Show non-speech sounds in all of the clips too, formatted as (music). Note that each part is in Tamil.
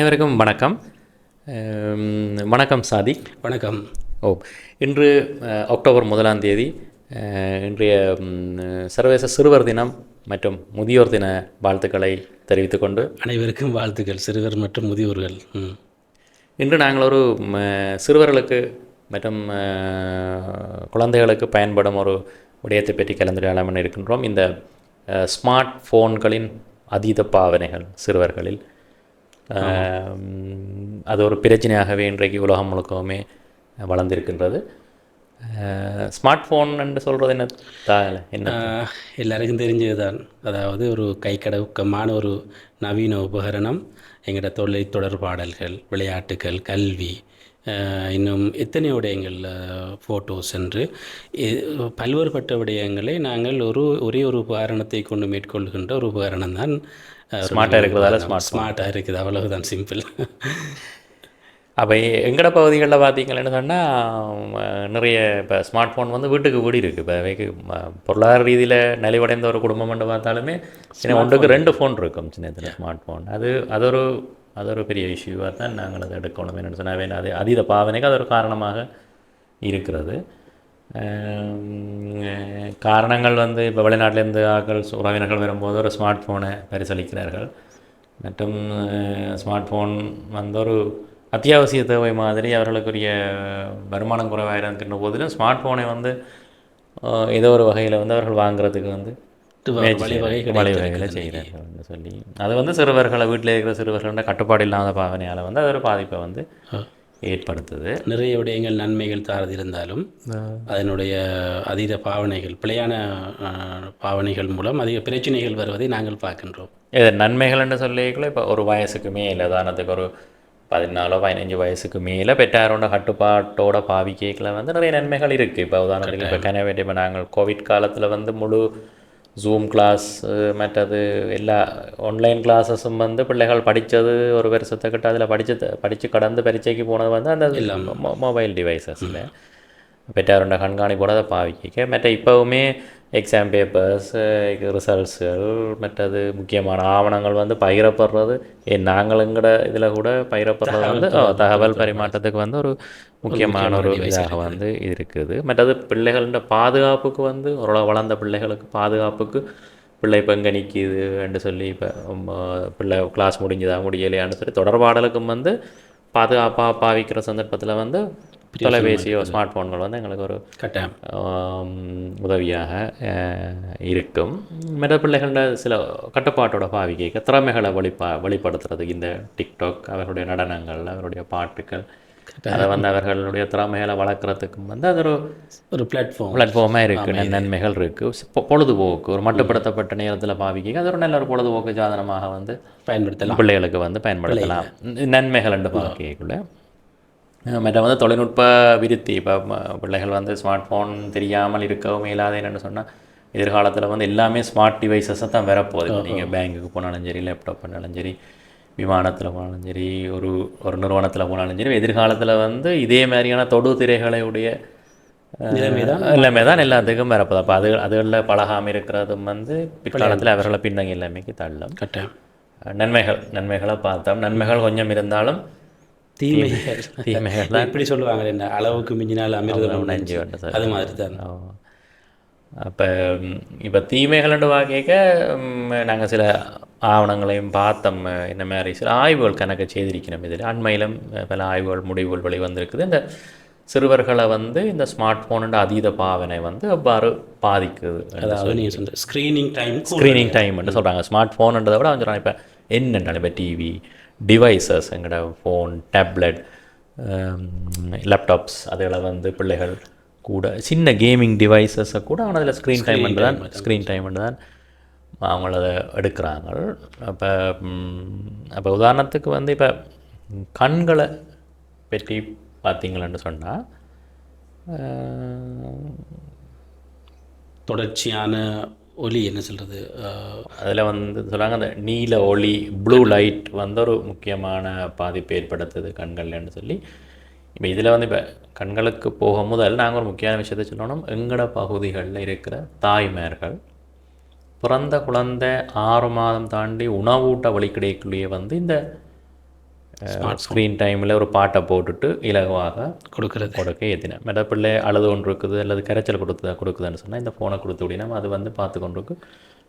அனைவருக்கும் வணக்கம். வணக்கம் சாதிக் வணக்கம். ஓ இன்று அக்டோபர் முதலாம் தேதி இன்றைய சர்வதேச சிறுவர் தினம் மற்றும் முதியோர் தின வாழ்த்துக்களை தெரிவித்துக் கொண்டு அனைவருக்கும் வாழ்த்துக்கள் சிறுவர் மற்றும் முதியோர்கள். இன்று நாங்கள் ஒரு சிறுவர்களுக்கு மற்றும் குழந்தைகளுக்கு பயன்படும் ஒரு விடயத்தை பற்றி கலந்துரையாடலாம் என இருக்கின்றோம் இந்த ஸ்மார்ட் ஃபோன்களின் அதீத பாவனைகள் சிறுவர்களில் அது ஒரு பிரச்சனையாகவே இன்றைக்கு உலகம் முழுக்கவுமே வளர்ந்திருக்கின்றது. ஸ்மார்ட் ஃபோன் என்று சொல்கிறது என்ன தா என்ன? எல்லாருக்கும் தெரிஞ்சதுதான். அதாவது ஒரு கைக்கடக்கமான ஒரு நவீன உபகரணம். எங்களோட தொழிலை தொடர்பாடல்கள் விளையாட்டுகள் கல்வி இன்னும் எத்தனை விடயங்கள் ஃபோட்டோஸ் என்று. பல்வேறுபட்ட விடயங்களை நாங்கள் ஒரு ஒரே ஒரு உபகரணத்தை கொண்டு மேற்கொள்கின்ற ஒரு உபகரணம் தான் Smart-ஆ இருக்கிறதால smart ஸ்மார்ட்டாக இருக்குது அவ்வளவுதான் சிம்பிள் அப்போ எங்கட பகுதிகளில் பார்த்தீங்கன்னு சொன்னால் நிறைய இப்போ ஸ்மார்ட் ஃபோன் வந்து வீட்டுக்கு வீடு இருக்குது இப்போ பொருளாதார ரீதியில் நலிவடைந்த ஒரு குடும்பம்னு பார்த்தாலுமே சின்ன ஒன்றுக்கு ரெண்டு ஃபோன் இருக்கும் சின்ன சின்ன ஸ்மார்ட் ஃபோன் அது அது ஒரு அது ஒரு பெரிய இஷ்யூவாக தான் நாங்கள் அதை எடுக்கணும். என்னென்னு சொன்னால் அது அதீத பாவனைக்கு அது ஒரு காரணமாக இருக்கிறது. காரணங்கள் வந்து இப்போ வெளிநாட்டிலேருந்து ஆட்கள் உறவினர்கள் வரும்போது ஒரு ஸ்மார்ட் ஃபோனை பரிசளிக்கிறார்கள். மற்றும் ஸ்மார்ட் ஃபோன் வந்து ஒரு அத்தியாவசிய தேவை மாதிரி அவர்களுக்குரிய வருமானம் குறைவாக இருக்கின்ற போதிலும் ஸ்மார்ட் ஃபோனை வந்து ஏதோ ஒரு வகையில் வந்து அவர்கள் வாங்குறதுக்கு வந்து. வழிவகைகளை செய்கிறார்கள். என்று சொல்லி. அது வந்து சிறுவர்களை வீட்டில் இருக்கிற சிறுவர்களோட கட்டுப்பாடு இல்லாத பாவனையால் வந்து அது ஒரு பாதிப்பை வந்து ஏற்படுத்துது. நிறைய விடயங்கள் நன்மைகள் தாரது இருந்தாலும் அதனுடைய அதீத பாவனைகள் பிழையான பாவனைகள் மூலம் அதிக பிரச்சனைகள் வருவதை நாங்கள் பார்க்கின்றோம். இது நன்மைகள்னு சொல்லிக்கல இப்போ ஒரு வயசுக்கு மேலே உதாரணத்துக்கு ஒரு பதினாலோ பதினஞ்சு வயசுக்கு மேலே பெற்றாரோட கட்டுப்பாட்டோட பாவிக்கைகளை வந்து நிறைய நன்மைகள் இருக்குது இப்போ உதாரணத்துக்கு இப்போ கனவேட்டி இப்போ நாங்கள் கோவிட் காலத்தில் வந்து முழு ஜூம் கிளாஸ் மற்றது எல்லா ஆன்லைன் கிளாஸஸும் வந்து பிள்ளைகள் படித்தது ஒரு வருஷத்தை கிட்ட அதில் படித்து படித்து கடந்து பரீட்சைக்கு போனது வந்து அந்த மொபைல் டிவைசஸில் பெற்றாரோட கண்காணிப்போட அதை பாவிக்க மற்ற இப்போவுமே எக்ஸாம் பேப்பர்ஸ் ரிசல்ட்ஸுகள் மற்றது முக்கியமான ஆவணங்கள் வந்து பகிரப்படுறது. ஏன் நாங்களுங்கிற இதில் கூட பகிரப்படுறது வந்து தகவல் பரிமாற்றத்துக்கு வந்து ஒரு முக்கியமான ஒரு இதாக வந்து இருக்குது. மற்றது பிள்ளைகளோட பாதுகாப்புக்கு வந்து ஓரளவு வளர்ந்த பிள்ளைகளுக்கு பாதுகாப்புக்கு பிள்ளை இப்போ எங்கே என்று சொல்லி இப்போ பிள்ளை கிளாஸ் முடிஞ்சுதா முடியலையான்னு சொல்லி தொடர்பாடலுக்கும் வந்து பாதுகாப்பாக பாவிக்கிற சந்தர்ப்பத்தில் வந்து தொலைபேசியோ ஸ்மார்ட் ஃபோன்கள் வந்து எங்களுக்கு ஒரு கட்டாயம். உதவியாக இருக்கும். மற்ற பிள்ளைகளோட சில கட்டுப்பாட்டோட பாவிக்க திறமைகளை வெளிப்பா வெளிப்படுத்துறது. இந்த டிக்டாக் அவர்களுடைய நடனங்கள் அவருடைய பாட்டுகள் அதை வந்து அவர்களுடைய திறமைகளை வளர்க்குறதுக்கும் வந்து அது ஒரு ஒரு பிளாட்ஃபார்ம் பிளாட்ஃபார்மாக இருக்குது நன்மைகள் இருக்குது பொழுதுபோக்கு ஒரு மட்டுப்படுத்தப்பட்ட நேரத்தில் பாவிக்க அது ஒரு நல்ல ஒரு பொழுதுபோக்கு சாதனமாக வந்து பயன்படுத்தலாம். பிள்ளைகளுக்கு வந்து பயன்படுத்தலாம். நன்மைகள் என்று பார்க்கக்குள்ள. மற்ற வந்து தொழில்நுட்ப விருத்தி இப்போ பிள்ளைகள் வந்து ஸ்மார்ட் ஃபோன் தெரியாமல் இருக்கவும் இயலாது என்னென்னு சொன்னால் எதிர்காலத்தில் வந்து எல்லாமே ஸ்மார்ட் டிவைசஸை தான் வரப்போகுது நீங்கள் பேங்குக்கு போனாலும் சரி லேப்டாப் பண்ணாலும் சரி விமானத்தில் போனாலும் சரி ஒரு ஒரு நிறுவனத்தில் போனாலும் சரி எதிர்காலத்தில் வந்து இதே மாதிரியான தொடு திரைகளுடைய எல்லாமே தான் எல்லாத்துக்கும் வரப்போகுது அப்போ அது அதுகளில் பழகாமல் இருக்கிறதும் வந்து பிற்காலத்தில் அவர்களை பின்னங்கி எல்லாமேக்கு தள்ளும் கட்டாயம் நன்மைகள் நன்மைகளை பார்த்தோம் நன்மைகள் கொஞ்சம் இருந்தாலும் தீமைகள் தீமைகள் இப்படி சொல்லுவாங்க என்ன? அளவுக்கு மிஞ்சினால் அமிர்தம் நஞ்சு அது மாதிரி தான் அப்போ இப்போ தீமைகள்னு கேட்க நாங்கள் சில ஆவணங்களையும் பார்த்தோம். இந்த மாதிரி சில ஆய்வுகள் கணக்கு செய்திருக்கிறோம். இதில் அண்மையிலும் பல ஆய்வுகள் முடிவுகள் வெளிவந்திருக்குது. இந்த சிறுவர்களை வந்து இந்த ஸ்மார்ட் ஃபோனோட அதீத பாவனை வந்து அவ்வாறு பாதிக்குது அதாவது ஸ்க்ரீனிங் டைம் ஸ்க்ரீனிங் டைம்னு சொல்கிறாங்க ஸ்மார்ட் ஃபோனுன்றதை விட அவங்க இப்போ என்னென்ன இப்போ டிவி டிவைசஸ் எங்களோட ஃபோன் டேப்லெட் லேப்டாப்ஸ் அதில் வந்து பிள்ளைகள் கூட சின்ன கேமிங் டிவைசஸை கூட அவன் அதில் ஸ்க்ரீன் டைம் தான் ஸ்க்ரீன் டைம் தான் அவங்கள எடுக்கிறாங்க. அப்போ அப்போ உதாரணத்துக்கு வந்து இப்போ கண்களை பற்றி பார்த்தீங்களன்னு சொன்னால் தொடர்ச்சியான ஒலி என்ன சொல்கிறது அதில் வந்து சொல்கிறாங்க அந்த நீல ஒளி ப்ளூ லைட் வந்து ஒரு முக்கியமான பாதிப்பு ஏற்படுத்துது கண்கள்லன்னு சொல்லி. இப்போ இதில் வந்து இப்போ கண்களுக்கு போக முதல் நாங்கள் ஒரு முக்கியமான விஷயத்தை சொல்லணும். எங்கட பகுதிகளில் இருக்கிற தாய்மார்கள் பிறந்த குழந்தை ஆறு மாதம் தாண்டி உணவூட்ட வழி கிடைக்கலையே வந்து இந்த ஸ்க்ரீன் டைமில் ஒரு பாட்டை போட்டுட்டு இலகுவாக கொடுக்கறது. கொடுக்க ஏற்றினேன் மெட்ட பிள்ளை அழுது கொண்டு இருக்குது அல்லது கரைச்சல் கொடுத்து கொடுக்குதுன்னு சொன்னால் இந்த ஃபோனை கொடுத்து விடினா அது வந்து பார்த்து கொண்டு இருக்கு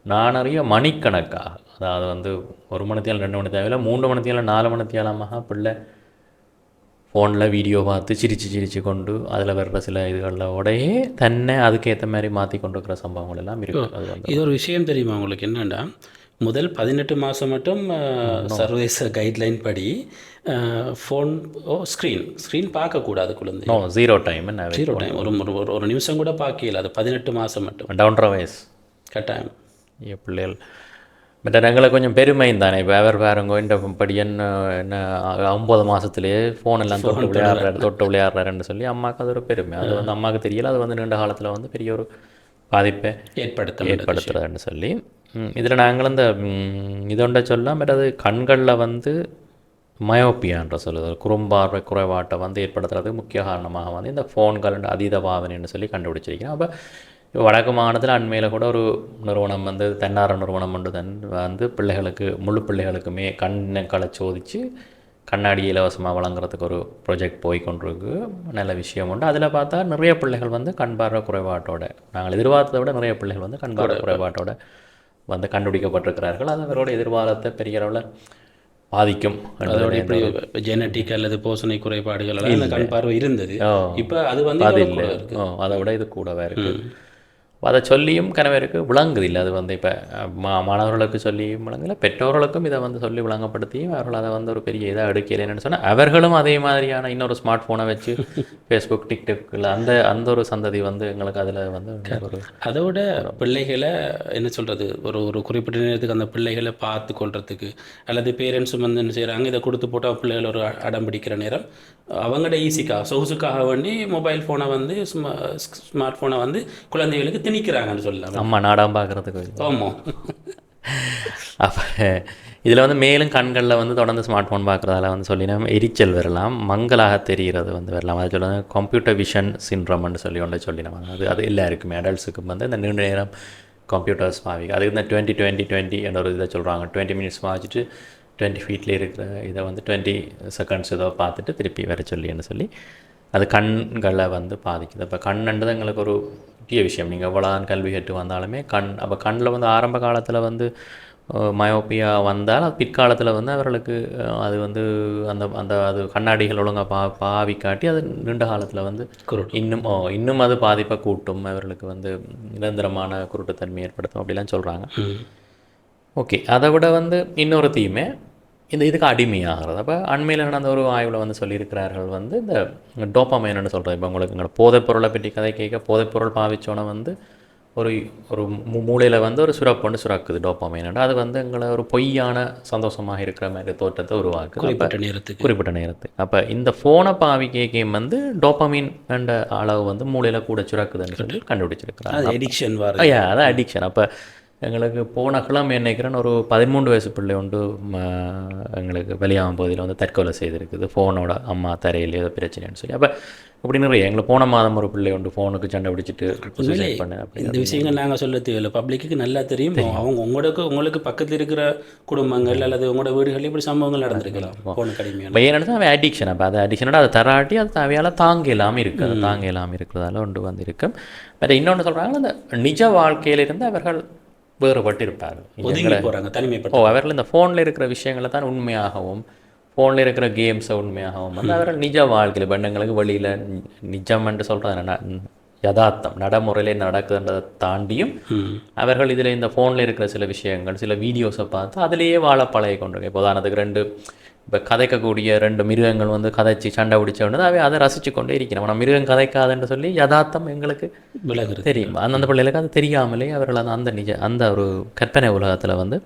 நான் அறிய மணிக்கணக்காக அதாவது வந்து ஒரு மணித்தியால் ரெண்டு மணி தேவையில்ல மூன்று மணித்தியால் நாலு மணித்தியாலமாக பிள்ளை ஃபோனில் வீடியோ பார்த்து சிரித்து சிரித்து கொண்டு அதில் வர்ற சில இதுகளில் உடையே தன்னை அதுக்கேற்ற மாதிரி மாற்றி கொண்டு இருக்கிற சம்பவங்கள் எல்லாம் இருக்குது அது இது ஒரு விஷயம் தெரியுமா உங்களுக்கு என்னென்னா முதல் பதினெட்டு மாதம் மட்டும் சர்வதேச கைட்லைன் படி ஃபோன் ஓ ஸ்க்ரீன் ஸ்க்ரீன் பார்க்கக்கூடாது குழந்தை ஜீரோ டைம் ஜீரோ டைம் ஒரு ஒரு- ஒரு நிமிஷம் கூட பார்க்கல அது பதினெட்டு மாதம் மட்டும். டவுன்ற வயசு கட்டாயம். என் பிள்ளைகள். பட் எங்களுக்கு கொஞ்சம் பெருமையும் தானே? இப்போ அவர் பாருங்க இந்த படியன் என்ன ஒம்பது மாதத்துலேயே ஃபோன் எல்லாம் தொட்டு விளையாடுறாரு தொட்டு விளையாடுறாருன்னு சொல்லி அம்மாவுக்கு அது ஒரு பெருமை. அது வந்து அம்மாவுக்கு தெரியல அது வந்து நீண்ட காலத்தில் வந்து பெரிய ஒரு பாதிப்பை ஏற்படுத்த ஏற்படுத்துறதுன்னு சொல்லி இதில் நாங்கள் இந்த இதொண்ட சொல்ல பட் அது கண்களில் வந்து மயோப்பியான்ற சொல்லுது. குறும்பார்வை குறைபாட்டை வந்து ஏற்படுத்துறதுக்கு முக்கிய காரணமாக வந்து இந்த ஃபோன்கள் அதீத பாவனைன்னு சொல்லி கண்டுபிடிச்சிருக்கேன் அப்போ வடக்கு மாநிலத்தில் அண்மையில் கூட ஒரு நிறுவனம் வந்து தன்னார நிறுவனம் ஒன்று தன் வந்து பிள்ளைகளுக்கு முழு பிள்ளைகளுக்குமே கண்ணுக்களை சோதித்து கண்ணாடி இலவசமாக வழங்குறதுக்கு ஒரு ப்ராஜெக்ட் போய் கொண்டிருக்கு. நல்ல விஷயம் உண்டு. அதில் பார்த்தா நிறைய பிள்ளைகள் வந்து கண் பார்வை குறைபாட்டோட நாங்கள் எதிர்பார்த்ததை விட நிறைய பிள்ளைகள் வந்து கண் பார்வை குறைபாட்டோட வந்து கண்டுபிடிக்கப்பட்டிருக்கிறார்கள். அது அவரோட எதிர்காலத்தை பெரிய அளவில் பாதிக்கும் அதோட இப்படி ஜெனட்டிக் அல்லது போசனை குறைபாடுகள் கண் பார்வை இருந்தது. இப்போ அது வந்து அதை விட இது கூடவே இருக்கு. அதை சொல்லியும் கணவருக்கு விளங்குது இல்லை அது வந்து இப்போ மா மாணவர்களுக்கு சொல்லியும் விளங்கல பெற்றோர்களுக்கும் இதை வந்து சொல்லி விளங்கப்படுத்தியும் அவர்கள் அதை வந்து ஒரு பெரிய இதாக எடுக்கலைன்னு சொன்னால் அவர்களும் அதே மாதிரியான இன்னொரு ஸ்மார்ட் ஃபோனை வச்சு (laughs) ஃபேஸ்புக் டிக்டாக்ல அந்த அந்த ஒரு சந்ததி வந்து எங்களுக்கு அதில் வந்து ஒரு அதோட பிள்ளைகளை என்ன சொல்கிறது ஒரு ஒரு குறிப்பிட்ட நேரத்துக்கு அந்த பிள்ளைகளை பார்த்து கொள்றதுக்கு அல்லது பேரண்ட்ஸும் வந்து என்ன செய்கிறாங்க இதை கொடுத்து போட்டால் பிள்ளைகள் ஒரு அடம் பிடிக்கிற நேரம். அவங்களோட ஈஸிக்காக சொகுசுக்காக வேண்டி மொபைல் ஃபோனை வந்து ஸ்மார்ட் ஃபோனை வந்து குழந்தைகளுக்கு திணிக்கிறாங்கன்னு சொல்லலாம். அம்மா நாடாம் பார்க்குறதுக்கு ஆமாம் அப்போ இதில் வந்து மேலும் கண்களில் வந்து தொடர்ந்து ஸ்மார்ட் ஃபோன் பார்க்குறதால வந்து சொல்லினா எரிச்சல் வரலாம் மங்கலாக தெரிகிறது வந்து வரலாம். அது சொல்லுவாங்க கம்ப்யூட்டர் விஷன் சின்ரம்னு சொல்லி ஒன்று சொல்லினோம். அது அது எல்லாருக்குமே அடல்ட்ஸுக்கும் வந்து இந்த நீண்ட நேரம் கம்ப்யூட்டர்ஸ் பாவிக்க அதுக்கு இந்த டுவெண்ட்டி டுவெண்ட்டி டுவெண்ட்டி என்ற ஒரு இதை சொல்கிறாங்க டுவெண்ட்டி மினிட்ஸ் வாச்சிட்டு டுவெண்ட்டி ஃபீட்லேயே இருக்கிற இதை வந்து டுவெண்ட்டி செகண்ட்ஸ் ஏதோ பார்த்துட்டு திருப்பி வர சொல்லின்னு சொல்லி அது கண்களை வந்து பாதிக்குது. அப்போ கண்ணுன்றது எங்களுக்கு ஒரு முக்கிய விஷயம். நீங்கள் எவ்வளோதான் கல்வி கற்று வந்தாலுமே கண் அப்போ கண்ணில் வந்து ஆரம்ப காலத்தில் வந்து மயோப்பியா வந்தால் அது பிற்காலத்தில் வந்து அவர்களுக்கு அது வந்து அந்த அந்த அது கண்ணாடிகள் ஒழுங்காக பா பாவி காட்டி அது நீண்ட காலத்தில் வந்து குருட்டு. இன்னும் ஓ, இன்னும் அது பாதிப்பை கூட்டும். அவர்களுக்கு வந்து நிரந்தரமான குருட்டுத்தன்மை ஏற்படுத்தும். அப்படிலாம் சொல்கிறாங்க ஓகே. அதை விட வந்து இன்னொரு தீமை இந்த இதுக்கு அடிமையாகிறது. அப்போ அண்மையில் நடந்த ஒரு ஆய்வில் வந்து சொல்லியிருக்கிறார்கள் வந்து இந்த டோப்பமைன்னு சொல்கிறது இப்போ உங்களுக்கு எங்களோட போதைப் பொருளை பற்றி கதை கேட்க போதைப் பொருள் பாவிச்சோன்னே வந்து ஒரு ஒரு மூளையில் வந்து ஒரு சுரப்பு சுரக்குது டோப்பமைன் அது வந்து எங்களை ஒரு பொய்யான சந்தோஷமாக இருக்கிற மாதிரி தோற்றத்தை உருவாக்குது. குறிப்பிட்ட நேரத்துக்கு. குறிப்பிட்ட நேரத்துக்கு. அப்போ இந்த ஃபோனை பாவிக்க கேம் வந்து டோப்பமின் என்ற அளவு வந்து மூளையில் கூட சுரக்குதுன்னு சொல்லி கண்டுபிடிச்சிருக்கிறாங்க. ஐயா அதான் அடிக்ஷன் அப்போ எங்களுக்கு போன கிழமை நினைக்கிறேன் ஒரு பதிமூன்று வயசு பிள்ளை உண்டு எங்களுக்கு வெளியாகும் பகுதியில் வந்து தற்கொலை செய்திருக்குது. ஃபோனோட அம்மா தரையில் ஏதோ பிரச்சனைன்னு சொல்லி. அப்போ இப்படி நிறைய எங்களுக்கு போன மாதம் ஒரு பிள்ளை உண்டு ஃபோனுக்கு சண்டை பிடிச்சிட்டு அப்படி இந்த விஷயங்கள் நாங்கள் சொல்ல தேவையில்லை பப்ளிக்கு நல்லா தெரியும். அவங்க உங்களுக்கு உங்களுக்கு பக்கத்தில் இருக்கிற குடும்பங்கள் அல்லது உங்களோட வீடுகளில் இப்படி சம்பவங்கள் நடந்திருக்கலாம். போன கடுமையான இப்போ என்னது அவன் அடிக்ஷன் அப்போ அது அடிக்ஷனோட அதை தராட்டி அது தேவையால் தாங்க இல்லாமல் இருக்குது அது தாங்க இல்லாமல் இருக்கிறதால ஒன்று வந்து இருக்கும் பட் இன்னொன்று சொல்கிறாங்க அந்த நிஜ வாழ்க்கையிலிருந்து அவர்கள் வேறுபட்டு இருப்பார்கள் ஒதுங்கி போகிறாங்க தனிமைப்பட்ட ஓ அவர்கள் இந்த ஃபோனில் இருக்கிற விஷயங்களை தான் உண்மையாகவும் ஃபோனில் இருக்கிற கேம்ஸை உண்மையாகவும் வந்து அவர்கள் நிஜ வாழ்க்கையில் பெண்ணுங்களுக்கு வெளியில் நிஜம் என்று சொல்கிறது யதார்த்தம் நடைமுறையிலே நடக்குதுன்றதை தாண்டியும் அவர்கள் இதில் இந்த ஃபோனில் இருக்கிற சில விஷயங்கள் சில வீடியோஸை பார்த்து அதிலேயே வாழ பழகி கொண்டிருக்கேன் இப்போ உதாரணத்துக்கு ரெண்டு இப்போ கதைக்கக்கூடிய ரெண்டு மிருகங்கள் வந்து கதைச்சி சண்டை பிடிச்ச உடனே அவை அதை ரசித்து கொண்டே இருக்கிறோம் நம்ம மிருகம் கதைக்காதுன்னு சொல்லி யதார்த்தம் எங்களுக்கு விலகுறது. தெரியும். அந்தந்த பிள்ளைகளுக்கு அது தெரியாமலே அவர்கள் அந்த அந்த நிஜ அந்த ஒரு கற்பனை உலகத்தில் வந்து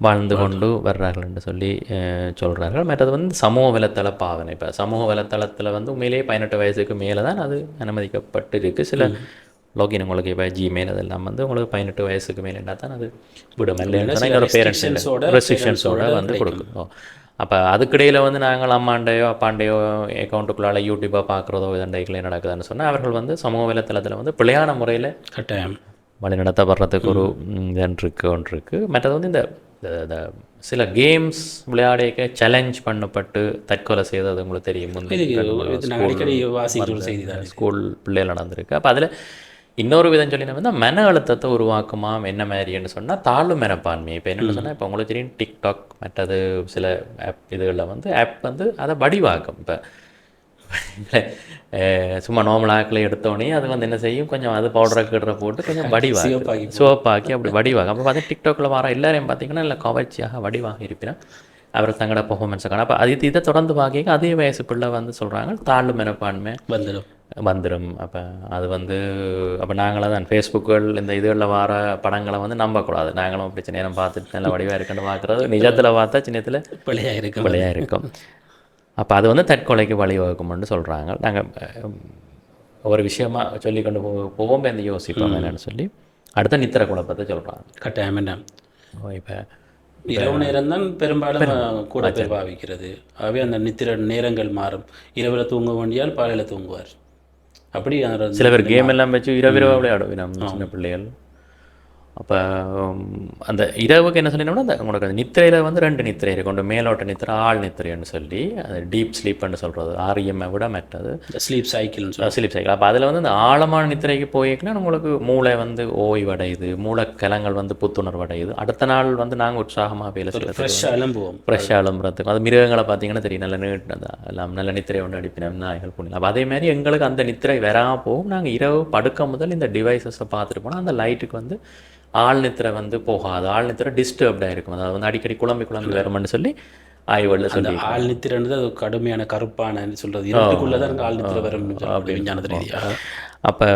வாழ்ந்து கொண்டு வர்றார்கள் என்று சொல்லி அஹ், சொல்றார்கள். மற்றது வந்து சமூக வலைத்தள பாவனை இப்போ சமூக வலைத்தளத்தில் வந்து உண்மையிலேயே பதினெட்டு வயசுக்கு மேலே தான் அது அனுமதிக்கப்பட்டு இருக்கு சில லாகின் உங்களுக்கு இப்போ ஜிமெயில் அதெல்லாம் வந்து உங்களுக்கு பதினெட்டு வயசுக்கு மேலே தான் அது விடும் ரெஸ்ட்ரிக்ஷன்ஸோட வந்து கொடுக்கும். அப்போ அதுக்கிடையில் வந்து நாங்கள் அம்மாண்டையோ அப்பாண்டையோ அக்கௌண்ட்டுக்குள்ளால யூடியூப்பாக பார்க்குறதோ இதண்டைகளே நடக்குதுன்னு சொன்னால் அவர்கள் வந்து சமூக வலைத்தளத்தில் வந்து பிழையான முறையில் கட்டாயம். வழிநடத்தப்படுறதுக்கு ஒரு இதன் ஒன்று இருக்குது மற்றது வந்து இந்த இந்த சில கேம்ஸ் விளையாடிக்க சேலஞ்ச் பண்ணப்பட்டு தற்கொலை செய்தது உங்களுக்கு தெரியும். ஸ்கூல் பிள்ளைகள் நடந்திருக்கு. அப்போ அதில் இன்னொரு விதம் சொல்லி வந்து மன அழுத்தத்தை உருவாக்குமாம் என்ன மாதிரின்னு சொன்னால் தாழ்வு மனப்பான்மை. இப்போ என்னென்னு சொன்னால் இப்போ உங்களுக்கு தெரியும் டிக்டாக் மற்றது சில ஆப் இதுகளில் வந்து ஆப் வந்து அதை வடிவாக்கும். இப்போ சும்மா நார்மல் ஆக்கில் எடுத்தோடனே அது வந்து என்ன செய்யும் கொஞ்சம் அது பவுடரை கிடுற போட்டு கொஞ்சம் (laughs) வடிவாக சிவப்பாக்கி அப்படி வடிவாக அப்போ பார்த்து டிக்டாக்ல வர எல்லாரையும் பார்த்தீங்கன்னா இல்லை கவர்ச்சியாக வடிவாக இருப்பினா அவர் தங்களோட பெர்ஃபார்மன்ஸை காண அப்போ அது இதை தொடர்ந்து பார்க்க அதே வயசு பிள்ளை வந்து சொல்கிறாங்க தாழ்வு மனப்பான்மை. வந்துடும். வந்துடும் அப்போ அது வந்து அப்போ நாங்களாம் தான் ஃபேஸ்புக்குகள் இந்த இதுகளில் வர படங்களை வந்து நம்பக்கூடாது. நாங்களும் அப்படி சின்ன நேரம் பார்த்துட்டு நல்ல வடிவாக இருக்குன்னு பார்க்குறது நிஜத்தில் பார்த்தா சின்னத்தில் பிள்ளையாக இருக்கும். பிள்ளையாக இருக்கும். அப்போ அது வந்து தற்கொலைக்கு வழிவகுக்கும்னு சொல்கிறாங்க நாங்கள் ஒரு விஷயமா சொல்லி கொண்டு போ போவோம். இந்த யோசிப்போம் என்னன்னு சொல்லி. அடுத்த நித்திர குழப்பத்தை சொல்கிறாங்க கட்டாயம் வேண்டாம். இப்போ இரவு நேரம் தான் பெரும்பாலும் கூட பேர் பாவிக்கிறது ஆகவே அந்த நித்திர நேரங்கள் மாறும். இரவில் தூங்க வேண்டியால் பாலையில் தூங்குவார். அப்படி சில பேர் கேம் எல்லாம் வச்சு இரவிரவா விளையாடுவோம். நம்ம சின்ன பிள்ளைகள். அப்போ அந்த இரவுக்கு என்ன சொல்லினோம்னா அந்த உங்களுக்கு அந்த நித்திரையில் வந்து ரெண்டு நித்திரை இருக்கு. ஒன்று மேலோட்ட நித்திரை ஆள் நித்திரைன்னு சொல்லி அது டீப் ஸ்லீப்னு சொல்கிறது ஆர்எம்ஐ விட மற்றது. ஸ்லீப் சைக்கிள்னு சொல்லி ஸ்லீப் சைக்கிள் அப்போ அதில் வந்து இந்த ஆழமான நித்திரைக்கு போயிருக்குன்னா உங்களுக்கு மூளை வந்து ஓய்வடையுது. மூளைக்கிழங்கள் வந்து புத்துணர்வு அடையுது அடுத்த நாள் வந்து நாங்கள் உற்சாகமாக வேலை செய்யறது ஃப்ரெஷ்ஷாக எழும்புவோம் ஃப்ரெஷ்ஷாக அது மிருகங்களை பார்த்தீங்கன்னா தெரியும். நல்ல நீட்டு எல்லாம் நல்ல நித்திரை ஒன்று அடிப்பினோம் நாய்கள் புண்ணி அப்போ அதே மாதிரி எங்களுக்கு அந்த நித்திரை வராமல் போகும். நாங்கள் இரவு படுக்க முதல் இந்த டிவைசஸை பார்த்துட்டு போனால் அந்த லைட்டுக்கு வந்து ஆள் நித்திரை வந்து போகாது. ஆள் நித்திரை டிஸ்டர்ப்டாக இருக்கும். அதாவது வந்து அடிக்கடி குழம்பி குழம்பி வரும்னு சொல்லி ஆய்வுகளில் சொல்லி ஆள் நித்திரன்றது அது கடுமையான கருப்பான சொல்றது. இருட்டுக்குள்ளே தான் ஆள் நித்திர வரும் விஞ்ஞானத்து ரீதியாக அப்போ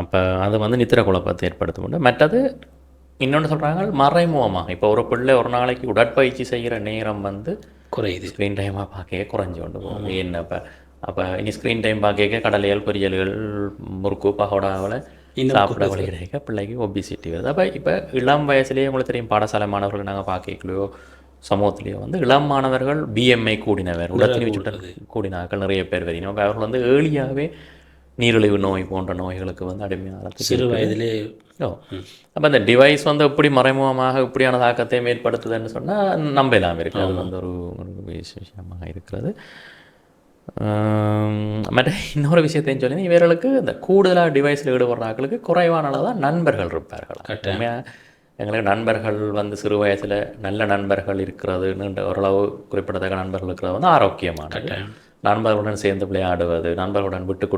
அப்போ அது வந்து நித்திர குழப்பத்தை ஏற்படுத்தும் மற்றது இன்னொன்று சொல்கிறாங்க மறைமுகமாக. இப்போ ஒரு பிள்ளை ஒரு நாளைக்கு உடற்பயிற்சி செய்கிற நேரம் வந்து குறையுது. ஸ்க்ரீன் டைமாக பார்க்க குறைஞ்சி கொண்டு போகும். என்ன இப்போ அப்போ இனி ஸ்க்ரீன் டைம் பார்க்க கடலைகள் பொரியல்கள் முறுக்கு பகோடாவில் சாப்பிட வழி கிடைக்க பிள்ளைக்கு ஒபிசிட்டி வருது. அப்போ இப்போ இளம் வயசுலேயே உங்களுக்கு தெரியும் பாடசாலை மாணவர்கள் நாங்கள் பார்க்கலையோ சமூகத்திலேயோ வந்து இளம் மாணவர்கள் பிஎம்ஐ கூடினவர் உடல் வச்சுட்டு கூடினாக்கள் நிறைய பேர் வரணும் அப்போ அவர்கள் வந்து ஏர்லியாகவே நீரிழிவு நோய் போன்ற நோய்களுக்கு வந்து அடிமையாக சிறு வயதிலே ஓ அப்போ அந்த டிவைஸ் வந்து எப்படி மறைமுகமாக இப்படியான தாக்கத்தை ஏற்படுத்துதுன்னு சொன்னால் நம்பலாம் இருக்கு. அது வந்து ஒரு ஒரு விஷயமாக இருக்கிறது. மற்ற இன்னொரு விஷயத்தையும் சொல்லி இவர்களுக்கு இந்த கூடுதலாக டிவைஸில் ஈடுபடுற ஆட்களுக்கு குறைவான அளவு தான் நண்பர்கள் இருப்பார்கள். எங்களுக்கு நண்பர்கள் வந்து சிறு வயசில் நல்ல நண்பர்கள் இருக்கிறதுன்னு ஓரளவு குறிப்பிடத்தக்க நண்பர்கள் இருக்கிறது வந்து ஆரோக்கியமானது. நண்பர்களுடன் சேர்ந்து விளையாடுவது நண்பர்களுடன் விட்டு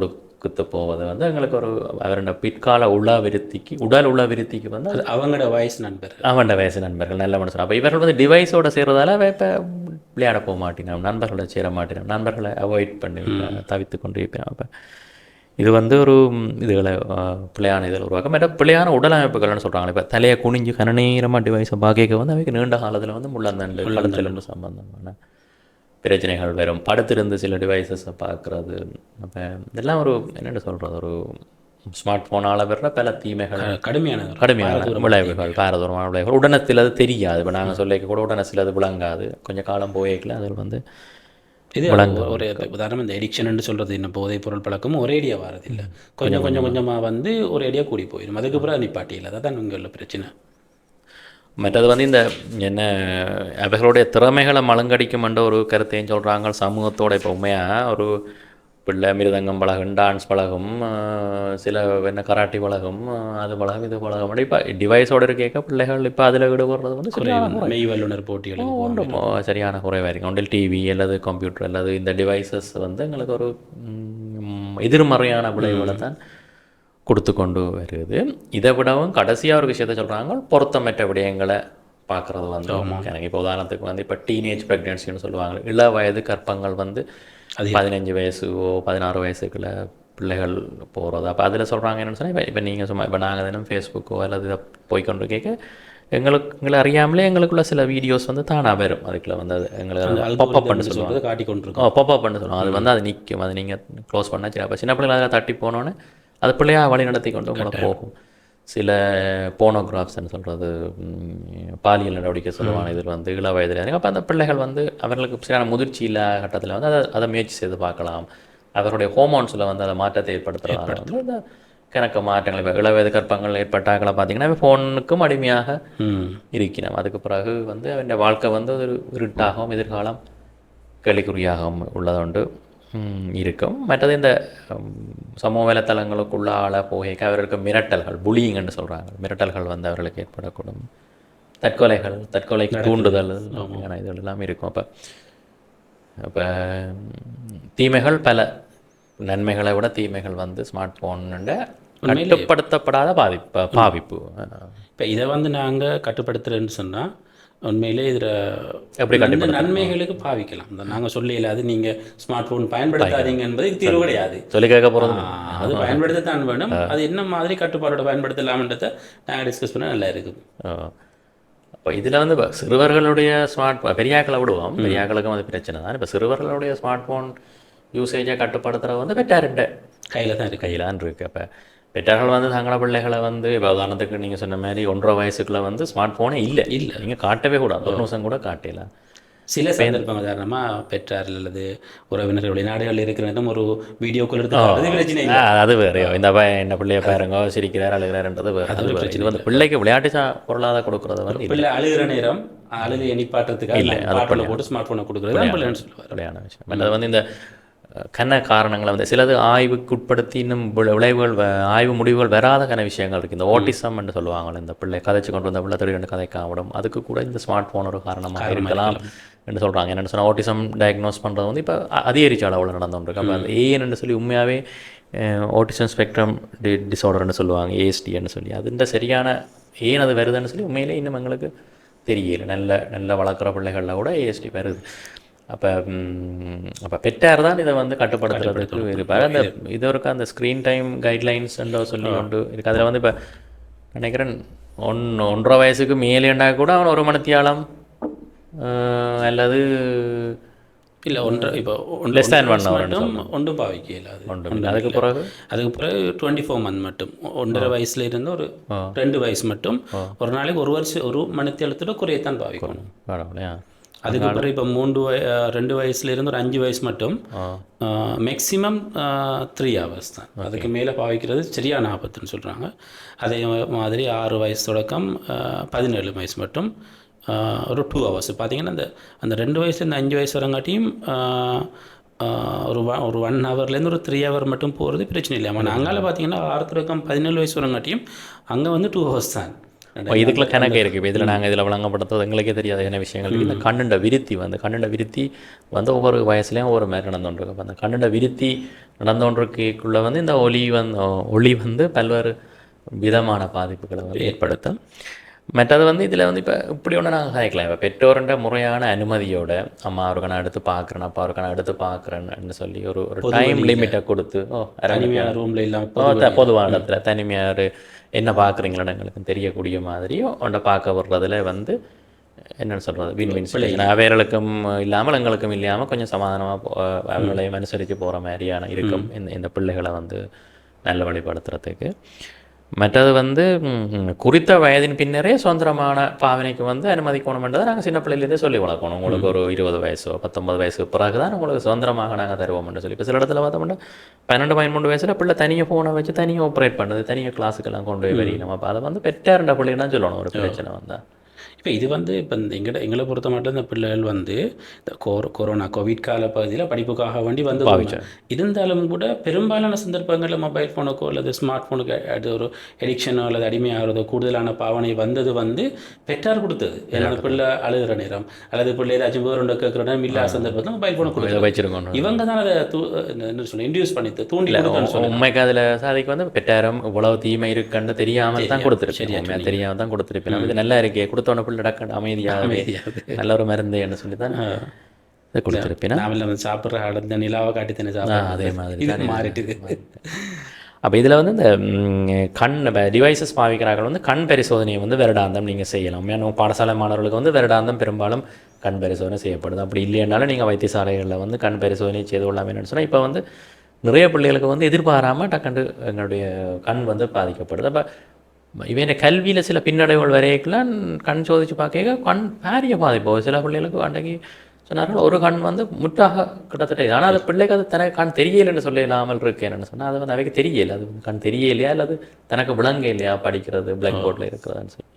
கொடுத்து போவது வந்து எங்களுக்கு ஒரு அவரோட பிற்கால உள விருத்திக்கு உடல் உள விருத்திக்கு வந்து அது அவங்களோட வயசு நண்பர் அவன்ட வயசு நண்பர்கள் நல்ல மனுஷன். அப்போ இவர்கள் வந்து டிவைஸோட சேர்றதால இப்போ விளையாட போக மாட்டேன் நண்பர்களை சேர மாட்டேன் நண்பர்களை அவாய்ட் பண்ணி தவித்து கொண்டு இருப்பேன் அப்போ. இது வந்து ஒரு இதுகளை பிள்ளையான இதில் உருவாக்க மற்ற பிள்ளையான உடலமைப்புகள்னு சொல்கிறாங்க இப்போ தலையை குனிஞ்சு கனநேரமாக டிவைஸை பாக்கிக்க வந்து அவைக்கு நீண்ட காலத்தில் வந்து முள்ளந்தண்டு கழுத்திலிருந்து சம்பந்தமான பிரச்சனைகள் வரும். படுத்திருந்து சில டிவைசஸை பார்க்குறது. அப்போ இதெல்லாம் ஒரு என்னென்னு சொல்கிறது ஒரு ஸ்மார்ட் ஃபோனால் வர்ற பல தீமைகள். கடுமையான கடுமையான விளைவுகள் பாரதூரமான விளைவுகள். உடனே சிலது தெரியாது. இப்போ நாங்கள் சொல்லிக்க கூட உடனே சிலது விளங்காது. கொஞ்சம் காலம் போயிக்கல அதில் வந்து இது ஒரு உதாரணம் இந்த எடிக்ஷன் சொல்கிறது என்ன? போதைப் பொருள் பழக்கமும் ஒரே அடியாக வரதில்லை கொஞ்சம் கொஞ்சம் கொஞ்சமாக வந்து ஒரு அடியாக கூடி போயிடும் அதுக்கு பிறகு நிப்பாட்டியில் அதான் உங்களில் பிரச்சனை. மற்றது வந்து இந்த என்ன அவர்களுடைய திறமைகளை மலங்கடிக்குமென்ற ஒரு கருத்தையும் சொல்கிறாங்க சமூகத்தோட இப்போ உண்மையாக ஒரு பிள்ளை மிருதங்கம் பழகும் டான்ஸ் பழகும் சில என்ன கராட்டி பழகும் அது பழகும் இது பழகும். இப்போ டிவைஸோடு இருக்க பிள்ளைகள் இப்போ அதில் ஈடுபடுறது வந்து மெய் வல்லுநர் போட்டிகள் ஒன்றும் சரியான குறைவாக இருக்கும் ஒன்றில் டிவி அல்லது கம்ப்யூட்டர் அல்லது இந்த டிவைசஸ் வந்து எங்களுக்கு ஒரு எதிர்மறையான விளைவுகளை தான் கொடுத்து கொண்டு வருது. இதை விடவும் கடைசியாக ஒரு விஷயத்த சொல்கிறாங்க பொருத்தமற்ற விடயங்களை பார்க்குறது வந்து எனக்கு இப்போ உதாரணத்துக்கு வந்து இப்போ டீனேஜ் ப்ரெக்னென்சின்னு சொல்லுவாங்க. இள வயது கற்பங்கள் வந்து பதினஞ்சு வயசுவோ பதினாறு வயசுக்குள்ள பிள்ளைகள் போகிறது அப்போ அதில் சொல்கிறாங்க என்னென்னு சொன்னால் இப்போ இப்போ நீங்கள் சும்மா இப்போ நாங்கள் தினம் ஃபேஸ்புக்கோ அல்லது இதை போய்கொண்டு கேட்க எங்களுக்கு எங்களை அறியாமலே எங்களுக்குள்ள சில வீடியோஸ் வந்து தானாக வரும். அதுக்குள்ள வந்து அது எங்களுக்கு பப்பப் பண்ண சொல்லுவாங்க. காட்டி கொண்டிருக்கோம். ஓ பப்பப் பண்ண சொல்லுவாங்க. அது வந்து அது நிற்கும் அது நீங்கள் க்ளோஸ் பண்ணால் சரி. அப்போ சின்ன பிள்ளைங்க அதில் தட்டி போனோன்னே அது பிள்ளையாக வழி நடத்தி கொண்டு உங்களை போகும். சில போனோகிராஃப்ஸ்ன்னு சொல்கிறது பாலியல் நடவடிக்கை சொல்லுவாங்க. இதில் வந்து இள வயதில் அப்போ அந்த பிள்ளைகள் வந்து அவர்களுக்கு சரியான முதிர்ச்சி இல்லாத கட்டத்தில் வந்து அதை அதை முயற்சி செய்து பார்க்கலாம். அவருடைய ஹோமோன்ஸில் வந்து அதை மாற்றத்தை ஏற்படுத்துறதால வந்து அந்த கணக்கு மாற்றங்கள். இப்போ இளவயது கற்பங்கள் ஏற்பட்டாக்களை பார்த்தீங்கன்னா ஃபோனுக்கும் அடிமையாக ம். இருக்கணும் அதுக்கு பிறகு வந்து அவன் வாழ்க்கை வந்து ஒரு இருட்டாகவும் எதிர்காலம் கேள்விக்குறியாகவும் உள்ளதுண்டு. இருக்கும். மற்றது இந்த சமூக வலைத்தளங்களுக்குள்ள ஆள போகை அவர்களுக்கு மிரட்டல்கள் புலியிங்கன்னு சொல்கிறாங்க மிரட்டல்கள் வந்து அவர்களுக்கு ஏற்படக்கூடும். தற்கொலைகள் தற்கொலைக்கு தூண்டுதல் இதுகள் எல்லாம் இருக்கும். அப்போ அப்போ தீமைகள் பல நன்மைகளை விட தீமைகள் வந்து ஸ்மார்ட் ஃபோனுண்ட கட்டுப்படுத்தப்படாத பாதிப்பு பாவிப்பு. இப்போ இதை வந்து நாங்கள் கட்டுப்படுத்துறேன்னு சொன்னால் உண்மையிலே இதில் எப்படி இந்த நன்மைகளுக்கு பாவிக்கலாம். இந்த நாங்கள் சொல்ல இல்லாது நீங்கள் ஸ்மார்ட் ஃபோன் பயன்படுத்தாதீங்க என்பது தீர்வு கிடையாது. சொல்லி கேட்க போகிறது ஆ, அது பயன்படுத்தத்தான் வேணும். அது என்ன மாதிரி கட்டுப்பாடோட பயன்படுத்தலாம்ன்றதை நாங்கள் டிஸ்கஸ் பண்ண நல்லா இருக்குது அப்போ இதில் வந்து இப்ப சிறுவர்களுடைய ஸ்மார்ட் பெரியாக்களை விடுவோம். பெரியாக்களுக்கும் அது பிரச்சனை தான். இப்போ சிறுவர்களுடைய ஸ்மார்ட் ஃபோன் யூசேஜை கட்டுப்படுத்துறது வந்து பெற்றார்கிட்ட கையில் தான் இருக்கு. கையிலான் இருக்கு. அப்போ பெற்றார்கள் வந்து தங்கள பிள்ளைகளை வந்து இப்போ உதாரணத்துக்கு நீங்கள் சொன்ன மாதிரி ஒன்றரை வயசுக்குள்ள வந்து ஸ்மார்ட் ஃபோனே இல்லை. இல்லை. நீங்கள் காட்டவே கூடாது. ஒரு நிமிஷம் கூட காட்டல. சில சந்தர்ப்பம் உதாரணமாக பெற்றார் அல்லது உறவினர் வெளிநாடுகளில் இருக்கிற நேரம் ஒரு வீடியோ கால் எடுத்து அது பிரச்சனை இல்லை. அது வேறையோ இந்த என்ன பிள்ளைய பாருங்க. சிரிக்கிறார் அழுகிறாருன்றது வேறு. அது இது வந்து பிள்ளைக்கு விளையாட்டு சா பொருளாத கொடுக்குறது வந்து பிள்ளை அழுகிற நேரம் அழுகை நிப்பாட்டுறதுக்காக பாட்டில் போட்டு ஸ்மார்ட் ஃபோனை கொடுக்குறது விளையான விஷயம். அது வந்து இந்த கன காரணங்களை வந்து சிலது ஆய்வுக்கு உட்படுத்தி இன்னும் விளை- விளைவுகள் ஆய்வு முடிவுகள் வராத கன விஷயங்கள் இருக்குது இந்த ஓட்டிசம் என்று சொல்லுவாங்கல்ல இந்த பிள்ளை கதைச்சு கொண்டு வந்த பிள்ளை திடீர்னு கதைக்காவிடும் அதுக்கு கூட இந்த ஸ்மார்ட் ஃபோன் ஒரு காரணமாக இருக்கலாம் என்று சொல்கிறாங்க என்னென்னு சொன்னால் ஓட்டிசம் டயக்னோஸ் பண்ணுறது வந்து இப்போ அதிகரிச்ச அளவில் நடந்துருக்கு அப்போ அது ஏன்னு சொல்லி உண்மையாகவே ஓட்டிசம் ஸ்பெக்ட்ரம் டி டிஸார்டர்னு சொல்லுவாங்க ஏஎஸ்டின்னு சொல்லி. அதுன்ற சரியான ஏன் அது வருதுன்னு சொல்லி உண்மையிலே இன்னும் எங்களுக்கு தெரியல. நல்ல நல்ல வளர்க்குற பிள்ளைகளில் கூட ஏஎஸ்டி வருது. அப்போ அப்போ பெற்றார் தான் இதை வந்து கட்டுப்படுத்துறதுக்கு இருப்பார் அந்த இது இருக்கு அந்த ஸ்க்ரீன் டைம் கைட்லைன்ஸ் சொல்லி கொண்டு இருக்கு. அதில் வந்து இப்போ நினைக்கிறேன் ஒன் ஒன்றரை வயசுக்கு மேலேண்டா கூட அவன் ஒரு மணித்தியாலம் அல்லது இல்லை ஒன்று இப்போ Less than one hour மட்டும் ஒன்றும் பாவிக்க இல்லாது ஒன்றும் அதுக்கு பிறகு? அதுக்கு பிறகு டுவெண்ட்டி ஃபோர் மந்த் மட்டும் ஒன்றரை வயசுல இருந்து ஒரு ரெண்டு வயசு மட்டும். ஒரு நாளைக்கு ஒரு வருஷம் ஒரு மணித்தேளத்தோட குறையத்தான் பாவிக்கணும். பரவாயில்லையா அதுக்கு பிறகு இப்போ மூன்று வய ரெண்டு வயசுல இருந்து ஒரு அஞ்சு வயசு மட்டும் மேக்ஸிமம் த்ரீ ஹவர்ஸ் தான். அதுக்கு மேலே பாவிக்கிறது சரியான ஆபத்துன்னு சொல்கிறாங்க அதே மாதிரி ஆறு வயசு தொடக்கம் பதினேழு வயசு மட்டும் ஒரு டூ ஹவர்ஸ் பார்த்தீங்கன்னா அந்த அந்த ரெண்டு வயசுலேருந்து அஞ்சு வயசு வரங்காட்டியும் ஒரு ஒரு ஒன் ஹவர்லேருந்து ஒரு த்ரீ ஹவர் மட்டும் போகிறது பிரச்சனை இல்லை. ஆனால் அங்கால பார்த்தீங்கன்னா ஆறு தொடக்கம் பதினேழு வயசு வரங்காட்டியும் அங்கே வந்து டூ ஹவர்ஸ் தான். இதுக்குள்ள கணக்கு இருக்குது இப்போ இதில் நாங்கள் இதில் விளங்கப்படுத்துறது எங்களுக்கே தெரியாத என்ன விஷயங்கள். இந்த கண்ணுண்ட விருத்தி வந்து கண்ணுண்ட விருத்தி வந்து ஒவ்வொரு வயசுலேயும் ஒவ்வொரு மாதிரி நடந்துகிட்டு அப்போ அந்த கண்ணுண்ட விருத்தி நடந்துகிட்டுருக்குள்ள வந்து இந்த ஒலி வந்து ஒளி வந்து பல்வேறு விதமான பாதிப்புகளை வந்து ஏற்படுத்தும். மற்றது வந்து இதில் வந்து இப்போ இப்படி ஒன்று நாங்கள் கேட்கலாம் இப்போ பெற்றோருன்ற முறையான அனுமதியோட அம்மா அவருக்கு நான் எடுத்து பார்க்குறேன் அப்பா அவருக்கு நான் எடுத்து பார்க்குறேன்னு சொல்லி ஒரு ஒரு டைம் லிமிட்டை கொடுத்து ஓ ரூமில் இல்லாமல் பொதுவான இடத்துல. தனிமையார் என்ன பார்க்குறீங்களோன்னு எங்களுக்கு தெரியக்கூடிய மாதிரியும் உன்னை பார்க்க வர்றதுல வந்து என்னன்னு சொல்கிறது வின் வின் சொல்லிங்கன்னா அவர்களுக்கும் இல்லாமல் எங்களுக்கும் இல்லாமல் கொஞ்சம் சமாதானமாக அவர்களையும் அனுசரித்து போகிற மாதிரியான இருக்கும். இந்த இந்த பிள்ளைகளை வந்து நல்ல வழிபடுத்துறதுக்கு. மற்றது வந்து குறித்த வயதின் பின்னரே சுதந்திரமான பாவனைக்கு வந்து அனுமதிக்கணும்ன்றதை நாங்கள் சின்ன பிள்ளையிலேருந்தே சொல்லி வளர்க்கணும். உங்களுக்கு ஒரு இருபது வயசோ பத்தொன்பது வயசு பிறகு தான் உங்களுக்கு சுதந்திரமாக நாங்கள் தருவோம்னு சொல்லி. இப்போ சில இடத்துல பார்த்தோம்னா பன்னெண்டு பதிமூணு வயசில் பிள்ளை தனியாக ஃபோனை வச்சு தனியாக ஆப்ரேட் பண்ணுது தனியாக கிளாஸுக்கெல்லாம் கொண்டு போய் வரணும் அப்போ அதை வந்து பெற்றாருண்ட பிள்ளைங்க தான் சொல்லணும். ஒரு பிரச்சனை வந்தால் இப்போ இது வந்து இப்போ இந்த எங்கட எங்களை பொறுத்த மட்டும் இந்த பிள்ளைகள் வந்து இந்த கொரோ கொரோனா கோவிட் கால பகுதியில் படிப்புக்காக வேண்டி வந்து இருந்தாலும் கூட பெரும்பாலான சந்தர்ப்பங்களில் மொபைல் ஃபோனுக்கோ அல்லது ஸ்மார்ட் ஃபோனுக்கு அது ஒரு எடிக்ஷனோ அல்லது அடிமையாகிறதோ கூடுதலான பாவனை வந்தது வந்து பெற்றார் கொடுத்தது. என்னோட பிள்ளை அழுகிற நேரம் அல்லது பிள்ளை ஏதாச்சும் வேறு கேட்குற நேரம் இல்லாத சந்தர்ப்பத்தில் மொபைல் ஃபோனை இதை கொடுத்தது வச்சிருக்கணும் இவங்க தான் அதை தூ என்ன சொல்ல இன்டியூஸ் பண்ணி தூண்டி உண்மைக்கு அதில் சாதிக்கு வந்து பெற்றாரம் இவ்வளவு தீமை இருக்குன்னு தெரியாமல் தான் கொடுத்துருப்பேன். தெரியாமல் தான் கொடுத்துருப்பேன். இது நல்லா இருக்கே கொடுத்தோன பிள்ளை டக்குன்னு அமைதியாகவே. நல்ல ஒரு மருந்து என்ன சொல்லி தான் கொடுத்துருப்பேன். நாம சாப்பிட்ற அந்த நிலாவை காட்டி தானே சாப்பிட்றோம் அதே மாதிரி. இது மாறிட்டுது. அப்போ இதில் வந்து இந்த கண் டிவைசஸ் பாவிக்கிறார்கள் வந்து கண் பரிசோதனையை வந்து வருடாந்தம் நீங்கள் செய்யலாம். ஏன்னா பாடசாலை மாணவர்களுக்கு வந்து வருடாந்தம் பெரும்பாலும் கண் பரிசோதனை செய்யப்படுது. அப்படி இல்லைன்னாலும் நீங்கள் வைத்தியசாலைகளில் வந்து கண் பரிசோதனை செய்து கொள்ளலாம் என்னன்னு சொன்னால் இப்போ வந்து நிறைய பிள்ளைகளுக்கு வந்து எதிர்பாராமல் டக்குண்டு எங்களுடைய கண் வந்து பாதிக்கப்படுது. அப்போ இவன் கல்வியில் சில பின்னடைவுகள் வரையக்கலாம் கண் சோதிச்சு பார்க்க கண் பாரிய பாதிப்பு சில பிள்ளைகளுக்கு அன்றைக்கு சொன்னார்கள் ஒரு கண் வந்து முற்றாக கிட்டத்தட்ட ஆனால் அது பிள்ளைக்கு அது தனக்கு கண் தெரியலைன்னு சொல்லி இல்லாமல் இருக்கேன்னு சொன்னால் அது வந்து அவைக்கு தெரியல. அது கண் தெரியலையா இல்லை அது தனக்கு விளங்க இல்லையா படிக்கிறது பிளாக் போர்டில் இருக்கிறதான்னு சொல்லி.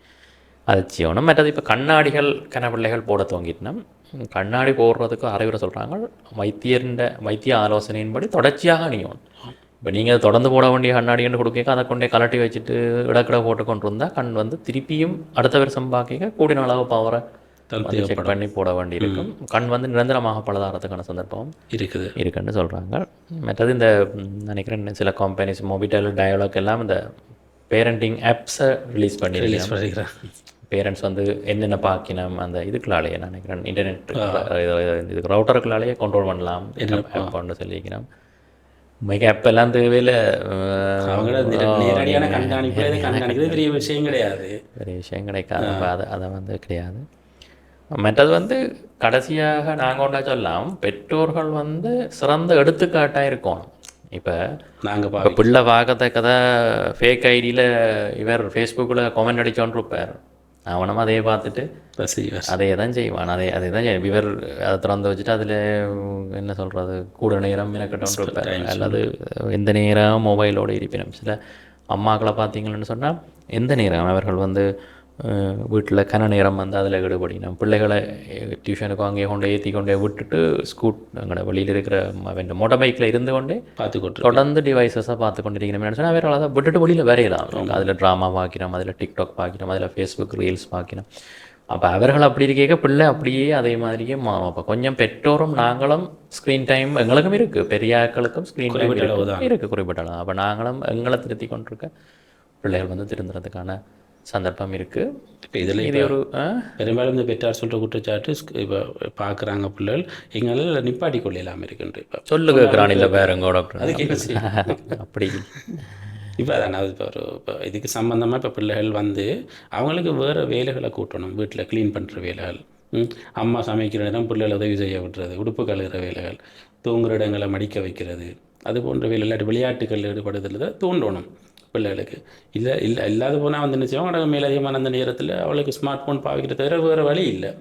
அது செய்யணும் மற்றது இப்போ கண்ணாடிகள் கன பிள்ளைகள் போட துவங்கிட்டோம்னா கண்ணாடி போடுறதுக்கு அறிவுரை சொல்கிறாங்க வைத்தியர்ன்ற வைத்திய ஆலோசனையின்படி தொடர்ச்சியாக அணியணும் இப்போ நீங்கள் தொடர்ந்து போட வேண்டிய கண்ணாடின்னு கொடுக்க அதை கொண்டே கலட்டி வச்சுட்டு இடக்கிட போட்டு கொண்டு இருந்தால் கண் வந்து திருப்பியும் அடுத்த வருஷம் பார்க்க கூடின அளவு பவரை செக் பண்ணி போட வேண்டியிருக்கும். கண் வந்து நிரந்தரமாக பழுதாகிறதுக்கான சந்தர்ப்பம் இருக்குது. இருக்குன்னு சொல்கிறாங்க மற்றது இந்த நினைக்கிறேன் சில கம்பெனிஸ் மொபிட்டல் டயலாக் எல்லாம் இந்த பேரண்டிங் ஆப்ஸை ரிலீஸ் பண்ணி ரிலீஸ் பண்ணிக்கிறேன் பேரண்ட்ஸ் வந்து என்னென்ன பார்க்கணும் அந்த இதுக்குள்ளாலேயே நான் நினைக்கிறேன் இன்டர்நெட் இது ரவுட்டருக்குள்ளாலேயே கண்ட்ரோல் பண்ணலாம். ஆப் ஒன்று சொல்லிக்கிறோம் மிக ஆப் எல்லாம் தேவையில் அவங்கள நேர- நேரடியான கண்காணிப்பு கண்காணிக்கிறது பெரிய விஷயம் கிடையாது. பெரிய விஷயம் கிடைக்காது. அதை அதை வந்து கிடையாது. மற்றது வந்து கடைசியாக நாங்கள் ஒன்றா சொல்லலாம் பெற்றோர்கள் வந்து சிறந்த எடுத்துக்காட்டாக இருக்கணும். இப்போ நாங்கள் இப்போ பிள்ளை பார்க்கத்தக்கத ஃபேக் ஐடியில் இவர் ஃபேஸ்புக்கில் கமெண்ட் அடிச்சோன்னு இருப்பார் அவனும் அதே பார்த்துட்டு அதே தான் செய்வான். அதே அதே தான் செய்வான் இவர் அதை திறந்து வச்சுட்டு அதில் என்ன சொல்கிறது கூட நேரம் எனக்கிட்ட இருப்பார். அல்லது எந்த நேரம் மொபைலோட இருப்பினும். சில அம்மாக்களை பார்த்தீங்கன்னு சொன்னால் எந்த நேரம் அவர்கள் வந்து வீட்டில் கன நேரம் வந்து அதில் ஈடுபடினோம் பிள்ளைகளை டியூஷனுக்கு அங்கேயே கொண்டு ஏற்றி கொண்டே விட்டுட்டு ஸ்கூட் அங்கே வெளியில் இருக்கிற அவன் மோட்டர் பைக்கில் இருந்து கொண்டே பார்த்து கொண்டு தொடர்ந்து டிவைசஸாக பார்த்து கொண்டிருக்கிறோம் சொன்னால் வேறு அதை விட்டுட்டு வெளியில் வரையலாம் அதில் ட்ராமா பார்க்கிறோம் அதில் டிக்டாக் பார்க்கிறோம் அதில் ஃபேஸ்புக் ரீல்ஸ் பார்க்கிறோம் அப்போ அவர்கள் அப்படி இருக்க பிள்ளை அப்படியே அதே மாதிரியே மாறும் அப்போ கொஞ்சம் பெற்றோரும் நாங்களும் ஸ்க்ரீன் டைம் எங்களுக்கும் இருக்குது பெரிய ஆட்களுக்கும் ஸ்க்ரீன் டைம் இருக்குது குறிப்பிட்ட அளவு அப்போ நாங்களும் எங்களை திருத்தி கொண்டிருக்க பிள்ளைகள் வந்து திருந்துறதுக்கான சந்தர்ப்பம் இருக்குது இப்போ இதில் இது ஒரு? பெரும்பாலும் இந்த பெற்றார் சொல்கிற குற்றச்சாட்டு இப்போ பார்க்குறாங்க பிள்ளைகள் எங்களால் நிப்பாட்டி கொள்ளலாம் இருக்குன்ட்டு இப்போ. சொல்லு கேட்குறான் இல்லை வேறுங்கோ டாக்டர் அது அப்படி இப்போ அதான் அது இப்போ ஒரு இப்போ இதுக்கு சம்மந்தமாக இப்போ பிள்ளைகள் வந்து அவங்களுக்கு வேறு வேலைகளை கூட்டணும். வீட்டில் க்ளீன் பண்ணுற வேலைகள். அம்மா சமைக்கிற நேரம் பிள்ளைகளை உதவி செய்ய விடுறது உடுப்பு கழுகுற வேலைகள் தூங்குற இடங்களை மடிக்க வைக்கிறது அது போன்ற வேலை இல்லாட்டி விளையாட்டுகள் ஈடுபடுதல் தான் தூண்டணும். பிள்ளைகளுக்கு. இல்லை இல்லை இல்லாத போனால் வந்து என்ன செய்வாங்க? மேலதிகமான அந்த நேரத்தில் அவளுக்கு ஸ்மார்ட் ஃபோன் பாவிக்கிற தவிர வேறு வழி இல்லை.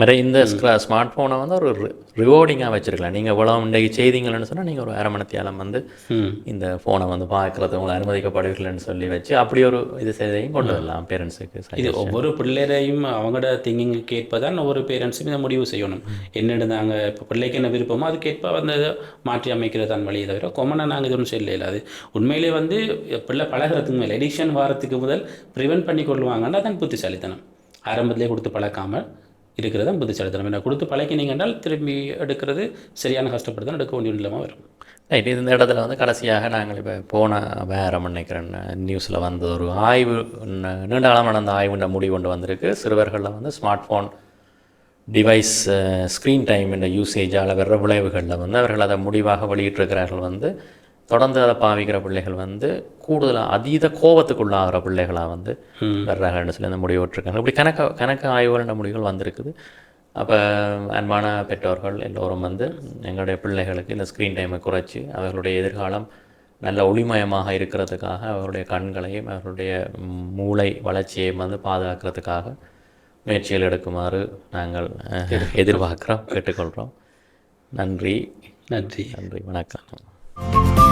மாதிரி இந்த ஸ்மார்ட் ஃபோனை வந்து ஒரு ரிவார்டிங்காக வச்சுருக்கலாம். நீங்கள் இவ்வளோ இன்றைக்கு செய்தீங்கன்னு சொன்னால் நீங்கள் ஒரு அரை மணித்தியாலம் வந்து இந்த ஃபோனை வந்து பார்க்குறது உங்களை அனுமதிக்கப்படுவீர்கள்னு சொல்லி வச்சு அப்படி ஒரு இது செய்தையும் கொண்டு வரலாம் பேரண்ட்ஸுக்கு இது ஒவ்வொரு பிள்ளைரையும் அவங்களோட திங்கிங்க்கு ஏற்ப தான் ஒவ்வொரு பேரண்ட்ஸும் இதை முடிவு செய்யணும். என்னென்னு நாங்கள் இப்போ பிள்ளைக்கு என்ன விருப்பமோ அதுக்கேற்ப வந்து இதை மாற்றி அமைக்கிறது தான் வழியை தவிர கொமனாக நாங்கள் இது ஒன்றும் அது உண்மையிலே வந்து பிள்ளை பழகிறதுக்கு மேலே எடிக்ஷன் வாரத்துக்கு முதல் ப்ரிவென்ட் பண்ணி கொள்வாங்கன்னா தான் புத்திசாலித்தனம். ஆரம்பத்திலே கொடுத்து பழக்காமல் இருக்கிறது தான் புத்திசாலித்தனம் என்ன கொடுத்து பழக்கினீங்க என்றால் திரும்பி எடுக்கிறது சரியான கஷ்டப்பட்டு தான் எடுக்க வேண்டிய இல்லாமல் வரும். ரைட் இந்த இடத்துல வந்து கடைசியாக நாங்கள் இப்போ போன வேறம் நினைக்கிறேன் நியூஸில் வந்த ஒரு ஆய்வு நீண்ட காலம் நடந்த ஆய்வுன்ற முடிவு கொண்டு வந்திருக்கு. சிறுவர்களில் வந்து smart phone device screen time என்ற யூசேஜால் வர்ற விளைவுகளில் வந்து அவர்கள் அதை முடிவாக வெளியிட்டிருக்கிறார்கள் வந்து தொடர்ந்து அதை பாவிக்கிற பிள்ளைகள் வந்து கூடுதலாக அதீத கோபத்துக்குள்ளாகிற பிள்ளைகளாக வந்து வர்றாங்கன்னு சொல்லி அந்த முடிவு விட்டுருக்காங்க இப்படி கணக்க கணக்கு ஆய்வுகள் முடிவுகள் வந்திருக்குது. அப்போ அன்பான பெற்றோர்கள் எல்லோரும் வந்து எங்களுடைய பிள்ளைகளுக்கு இந்த ஸ்க்ரீன் டைமை குறைச்சி அவர்களுடைய எதிர்காலம் நல்ல ஒளிமயமாக இருக்கிறதுக்காக அவர்களுடைய கண்களையும் அவர்களுடைய மூளை வளர்ச்சியையும் வந்து பாதுகாக்கிறதுக்காக முயற்சிகள் எடுக்குமாறு நாங்கள் எதிர்பார்க்கிறோம் கேட்டுக்கொள்கிறோம். நன்றி. நன்றி. நன்றி. வணக்கம்.